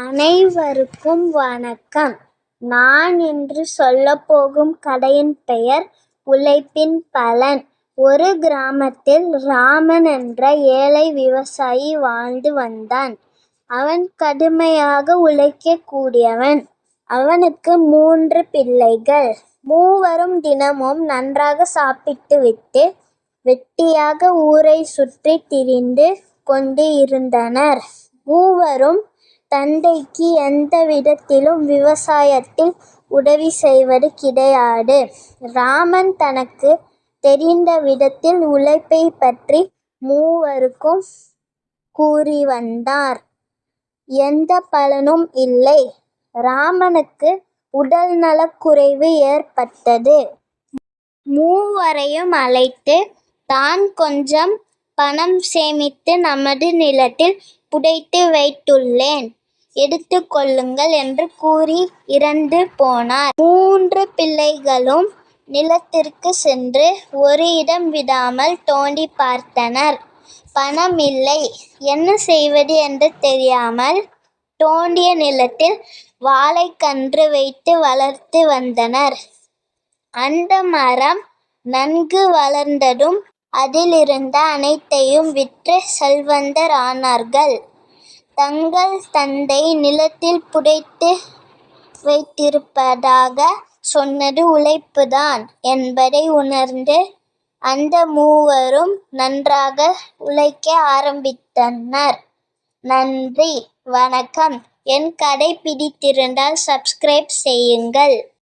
அனைவருக்கும் வணக்கம். நான் இன்று சொல்லப்போகும் கதையின் பெயர் உழைப்பின் பலன். ஒரு கிராமத்தில் ராமன் என்ற ஏழை விவசாயி வாழ்ந்து வந்தான். அவன் கடுமையாக உழைக்கக்கூடியவன் அவனுக்கு மூன்று பிள்ளைகள். மூவரும் தினமும் நன்றாக சாப்பிட்டுவிட்டு வெட்டியாக ஊரை சுற்றி திரிந்து கொண்டு இருந்தனர் மூவரும் தந்தைக்கு எந்த விதத்திலும் விவசாயத்தில் உதவி செய்வது கிடையாது. ராமன் தனக்குத் தெரிந்த விதத்தில் உழைப்பைப் பற்றி மூவருக்கும் கூறி வந்தார். எந்தப் பலனும் இல்லை. ராமனுக்கு உடல்நலக்குறைவு ஏற்பட்டது. மூவரையும் அழைத்து தான் கொஞ்சம் பணம் சேமித்து நமது நிலத்தில் புதைத்து வைத்துள்ளேன். எடுத்து கொள்ளுங்கள் என்று கூறி இறந்து போனார். மூன்று பிள்ளைகளும் நிலத்திற்கு சென்று ஒரு இடம் விடாமல் தோண்டிப் பார்த்தனர். பணம் இல்லை என்ன செய்வது என்று தெரியாமல் தோண்டிய நிலத்தில் வாழைக்கன்று வைத்து வளர்த்து வந்தனர். அந்த மரம் நன்கு வளர்ந்ததும் அதிலிருந்த அனைத்தையும் விற்று செல்வந்தர் ஆனார்கள் தங்கள் தந்தை நிலத்தில் புதைத்து வைத்திருப்பதாக சொன்னது உழைப்புதான் என்பதை உணர்ந்து அந்த மூவரும் நன்றாக உழைக்க ஆரம்பித்தனர். நன்றி வணக்கம். என் கடை பிடித்திருந்தால் சப்ஸ்கிரைப் செய்யுங்கள்.